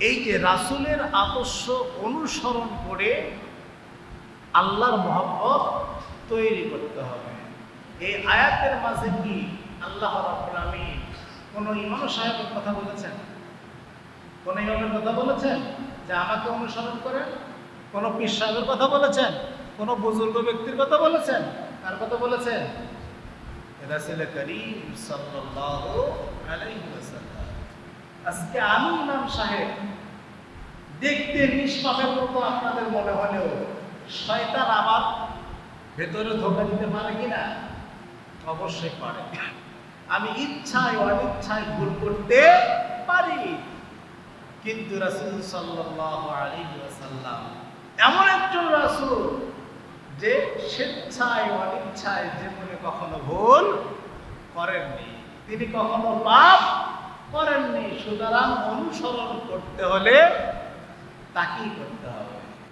এই যে রাসূলের আদর্শ অনুসরণ করে আল্লাহর মহব্বত তৈরি করতে হবে। এই আয়াতের মাঝে কি আল্লাহ রাব্বুল আলামিন কোন ইমাম সাহেবের কথা বলেছেন? কোন ইমামের কথা বলেছেন যে আমাকে অনুসরণ করেন? কোন পীর সাহেবের কথা বলেছেন? কোন বুজুর্গ ব্যক্তির কথা বলেছেন? তার কথা বলেছেন? রাসূল করিম সাল্লাল্লাহু আলাইহি আজকে আমি ইমাম সাহেব দেখতে নিষ্পাপের মতো আপনাদের মনে হলেও। শয়তান আমার ভেতরে ধোকা দিতে পারে কিনা অবশ্যই পারে। আমি ইচ্ছায়, অনিচ্ছায় ভুল করতে পারি। কিন্তু রাসূল সাল্লাল্লাহু আলাইহি ওয়াসাল্লাম এমন একজন রাসুল যে স্বেচ্ছায়, অনিচ্ছায় জীবনে কখনো ভুল করেননি। তিনি কখনো পাপ করেননি। সুতরাং অনুসরণ করতে হলে তাকেই করতে হবে।